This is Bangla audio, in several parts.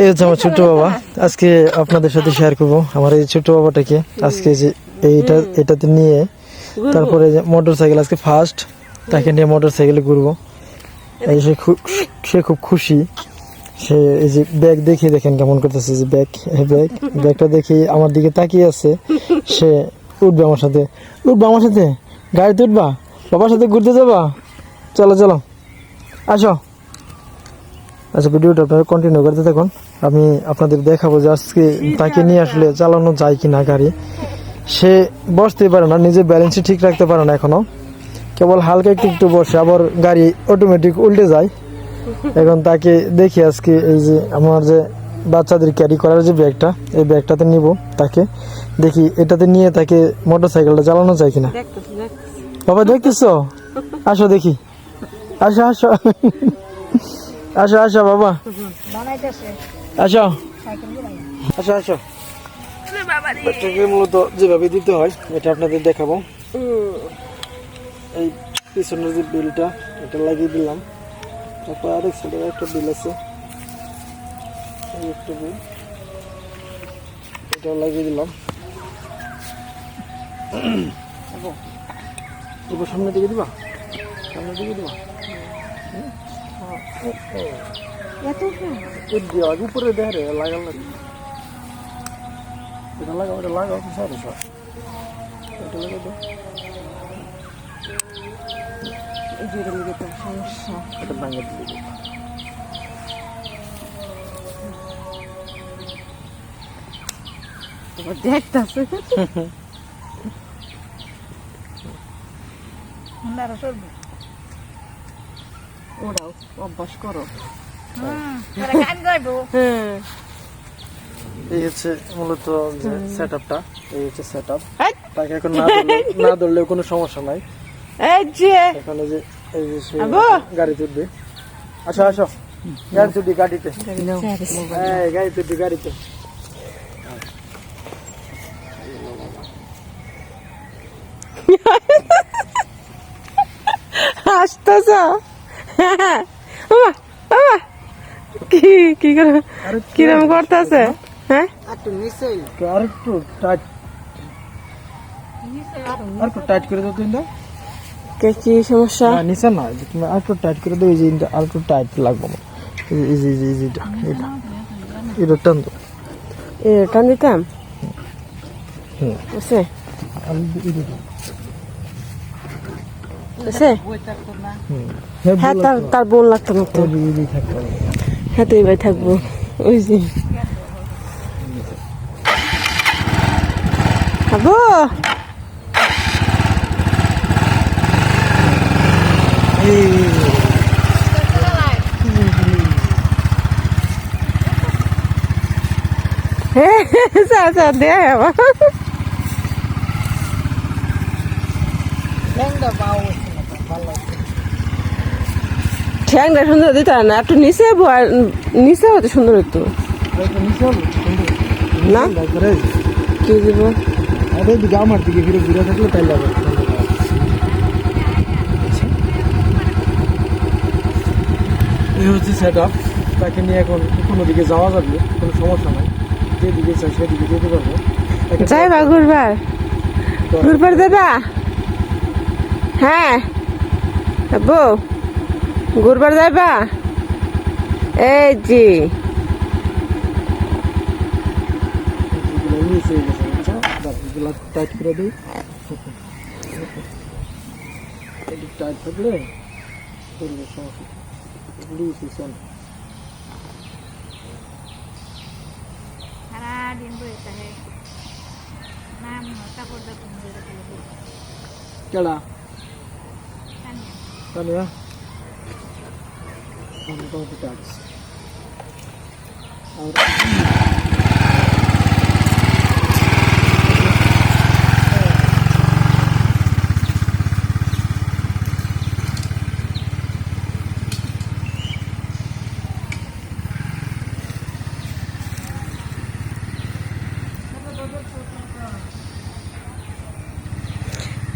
এই হচ্ছে আমার ছোট্ট বাবা। আজকে আপনাদের সাথে শেয়ার করব। আমার এই ছোট্ট বাবাটাকে আজকে যে এইটা, এটাতে নিয়ে তারপরে যে মোটর সাইকেল আজকে ফার্স্ট তাকে নিয়ে মোটর সাইকেলে ঘুরবো। সে খুব সে খুব খুশি। সে এই যে ব্যাগ দেখে দেখেন কেমন করতেছে, যে ব্যাগ ব্যাগ ব্যাগটা দেখে আমার দিকে তাকিয়ে আছে। সে উঠবে আমার সাথে। উঠবে আমার সাথে? গাড়িতে উঠবা? বাবার সাথে ঘুরতে যাবা? চলো চলো। আসো। আচ্ছা ভিডিওটা আপনারা কন্টিনিউ করতে থাকুন। আমি আপনাদের দেখাবো যে আজকে তাকে নিয়ে আসলে চালানো যায় কি না গাড়ি। সে বসতে পারে না, নিজের ব্যালেন্সই ঠিক রাখতে পারে না এখনও। কেবল হালকা একটু একটু বসে, আবার গাড়ি অটোমেটিক উল্টে যায়। এখন তাকে দেখি আজকে এই যে আমার যে বাচ্চাদের ক্যারি করার যে ব্যাগটা এই ব্যাগটাতে নিব তাকে। দেখি এটাতে নিয়ে তাকে মোটর সাইকেলটা চালানো যায় কিনা। বাবা, দেখতেছ? আসো দেখি। আসো আসো। আসো আসো বাবা। আসো। আসো আসো। বাচ্চাকে মূলত যেভাবে দিতে হয় এটা আপনাদের দেখাবো। এই পিছনের যে বিলটা এটা লাগিয়ে দিলাম। তারপর আরেক সাইডে একটা বিল আছে। এই একটা বিল। এটাও লাগিয়ে দিলাম। এবার সামনের দিকে দিবা? সামনের দিকে দিবা? এত এর উপরে রে লাগাল এটা লাগাও এটা লাগাও সব এটা লাগাই দাও জোরে লেগে তো সমস্যা। এটা ভাঙে দিলে দিও। এবার দেখতেছে ওরাও অভ্যাস করো। হ্যাঁ। এই হচ্ছে মূলত যে সেট আপটা এই হচ্ছে সেট আপ তাকে এখন না ধরলে না ধরলেও কোনো সমস্যা নাই। এই যে! এখানে যে এই যে! গাড়িতে উঠবে আসো আসো। গাড়িতে। উঠবি গাড়িতে এই গাড়িতে উঠবি গাড়িতে। বাবা কি কি করে কিরম করতেছে? হ্যাঁ? আর একটু টাইট আর একটু টাইট করে দাও তুমি কে কি সমস্যা? না নিচে না তুমি আর একটু টাইট করে দাও এই যে আর একটু টাইট লাগবে আমার এই যে এই যে এটা এটা এটা টান দাও। এ টান দিতাম? হুম। এটা দাও। আছে হুম হ্যাঁ হ্যাঁ বলো তার তো। তার বোন লাগতো না তো এই যে এই থাকতে হবে। হ্যাঁ তো এবার থাকব ওই যে খাব এই, এই, এই। হ্যাঁ যা যা দে আবার ঠ্যাংটা সুন্দর দিতে না একটু নিচে নিচে হতে সুন্দর একটু না? কি দিব? আর আমার দিকে ফিরে ঘুরে থাকলে তাই লাগে। এই হচ্ছে সেট আপ তাকে নিয়ে এখন কোনো দিকে যাওয়া যাবে কোনো সমস্যা নাই। যেদিকে চাই সেদিকে যেতে পারব। একটা যাইবা ঘুরবার। ঘুরবার দাদা? হ্যাঁ। বউ ঘুরবার যাইবা এই জি এগুলো লুজ হয়ে গেছে বুঝছ? দাও, এগুলো টাইট করে দিই একটু টাইট থাকলে চলবে সমস্যা লুজ হয়েছে অনেক। সারাদিন বসে থাকে নাম কাপড় দাপড় ধরে থাকে কেডা তানিয়া তানিয়া মোটামুটি টাচ আর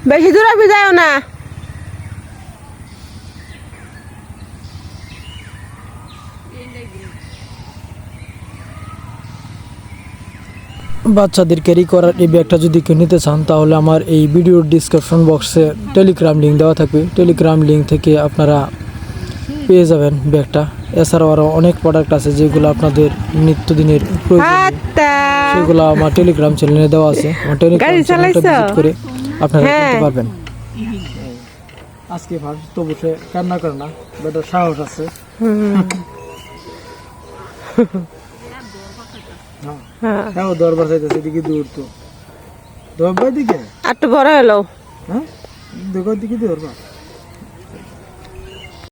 বেশি দূর আপনি যাও না বাচ্চাদের ক্যারি করার এই ব্যাগটা যদি কেউ নিতে চান তাহলে আমার এই ভিডিওর ডিসক্রিপশন বক্সে টেলিগ্রাম লিঙ্ক দেওয়া থাকবে। টেলিগ্রাম লিঙ্ক থেকে আপনারা পেয়ে যাবেন ব্যাগটা এছাড়াও আরও অনেক প্রোডাক্ট আছে যেগুলো আপনাদের নিত্যদিনের প্রয়োজন। সেগুলো আমার টেলিগ্রাম চ্যানেলে দেওয়া আছে। আমার টেলিগ্রাম চ্যানেলটা ভিজিট করে আপনারা হ্যাঁ। কিনতে পারবেন। আজকে ভাবছি তো বসে কান্না করে না বেটা সাহস আছে। হ্যাঁ। হ্যাঁ। ও দরবার চাইতেছে এদিকে দূর তো। দরবার দিকে? একটু বড় হলো। হ্যাঁ? দরবার দিকে দরবার।